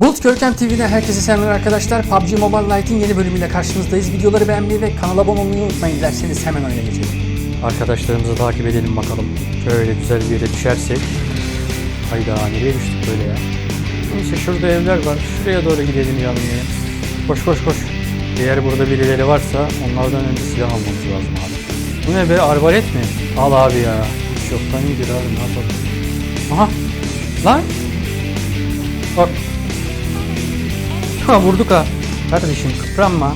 Bulut Görkem TV'den herkese selamlar arkadaşlar. PUBG Mobile Lite'in yeni bölümüyle karşınızdayız. Videoları beğenmeyi ve kanala abone olmayı unutmayın. Dilerseniz hemen oyuna geçelim. Arkadaşlarımızı takip edelim bakalım. Şöyle güzel bir yere düşersek. Hayda nereye düştük böyle ya? Neyse şurada evler var. Şuraya doğru gidelim canım benim. Koş koş koş. Eğer burada birileri varsa onlardan önce silah almamız lazım abi. Bu ne be arbalet mi? Al abi ya. Hiç yoktan iyidir abi ne yapalım. Aha. Lan. Bak Ha vurduk ha. Kardeşim kıpranma.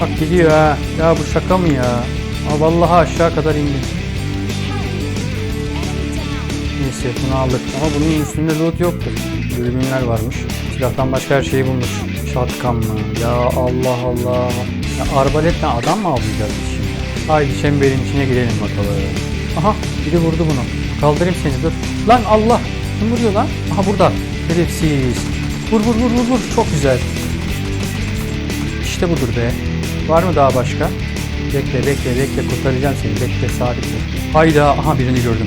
Bak gidiyor ha. Ya bu şaka mı ya? Ha vallahi aşağı kadar indi. Neyse bunu aldık. Ama bunun üstünde loot yoktur. Dürbünler varmış. Silahtan başka her şeyi bulmuş. Şatkan mı? Ya Allah Allah. Ya arbaletle adam mı avlayacağız biz şimdi? Haydi çemberin içine girelim bakalım. Aha biri vurdu bunu. Kaldırayım seni dur. Lan Allah. Kim vuruyor lan? Aha burada. Şerefsiz. Vur vur vur vur vur. Çok güzel. İşte budur be. Var mı daha başka? Bekle bekle bekle kurtaracağım seni. Bekle sabit dur. Hayda aha birini gördüm.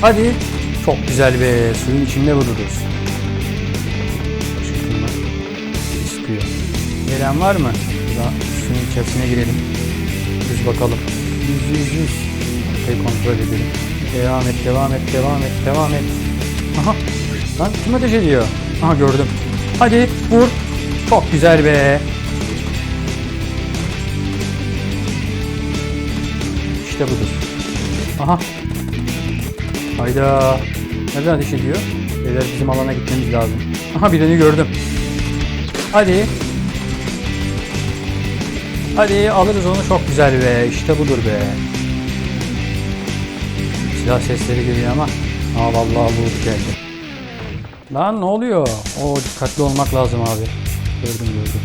Hadi. Çok güzel be. Suyun içinde vururuz. Başka Sıkıyor. Gelen var mı? Burada suyun içerisine girelim. Yüz bakalım. Yüz yüz yüz. Arkayı kontrol edelim. Devam et, devam et, devam et, devam et. Aha. Lan kim ateş ediyor? Aha gördüm. Hadi vur. Çok güzel be. İşte budur. Aha. Hayda. Nereden ateş ediyor? Beyler bizim alana gitmemiz lazım. Aha birini gördüm. Hadi. Hadi alırız onu çok güzel be. İşte budur be. Silah sesleri geliyor ama. Aa vallahi loot geldi. Lan ne oluyor? O dikkatli olmak lazım abi. Gördüm gördüm.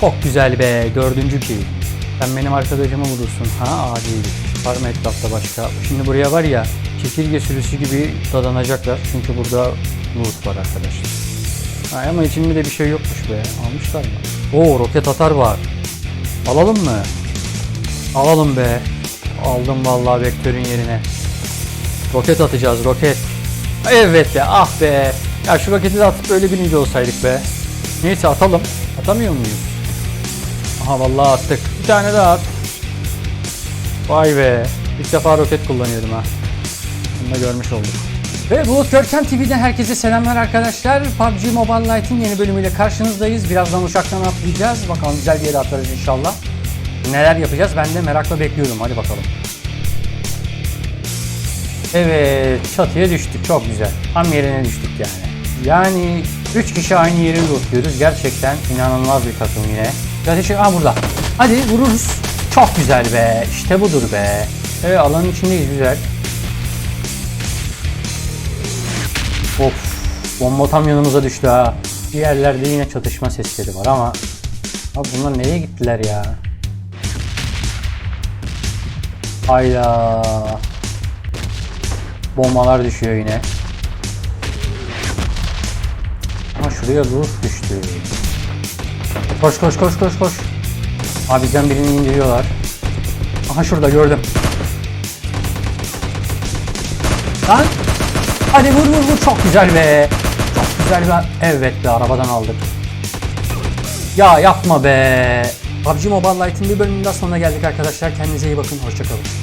Çok güzel be. Dördüncü kill. Sen benim arkadaşımı vurursun. Ha adil. Var mı etrafta başka? Şimdi buraya var ya çekirge sürüsü gibi dadanacaklar. Çünkü burada loot var arkadaşlar. Ha, ama içinde de bir şey yokmuş be. Almışlar mı? Oo roket atar var. Alalım mı? Alalım be. Aldım vallahi vektörün yerine. Roket atacağız roket. Evet be ah be. Ya şu roketi de atıp öyle birinci olsaydık be. Neyse atalım. Atamıyor muyuz? Aha vallahi attık. Bir tane daha at. Vay be. İlk defa roket kullanıyorum ha. Bunu da görmüş olduk. Ve Bulut Görkem TV'den herkese selamlar arkadaşlar. PUBG Mobile Lite'in yeni bölümüyle karşınızdayız. Birazdan uçaktan atlayacağız. Bakalım güzel bir yere atlarız inşallah. Neler yapacağız ben de merakla bekliyorum. Hadi bakalım. Evet çatıya düştük çok güzel. Tam yerine düştük yani. Yani 3 kişi aynı yeri lootluyoruz. Gerçekten inanılmaz bir takım yine. Ateşi aa burada. Hadi vururuz. Çok güzel be. İşte budur be. Evet alanın içindeyiz güzel. Of. Bomba tam yanımıza düştü ha. Bir yerlerde yine çatışma sesleri var ama Abi bunlar nereye gittiler ya? Hayda. Bombalar düşüyor yine. Ama şuraya loot düştü. Koş koş koş koş koş. Abi bizden birini indiriyorlar. Aha şurada gördüm. Lan. Hadi vur vur vur çok güzel be. Çok güzel be. Evet be arabadan aldık. Ya yapma be. PUBG Mobile Lite'ın bir bölümünden sonuna geldik arkadaşlar. Kendinize iyi bakın. Hoşçakalın.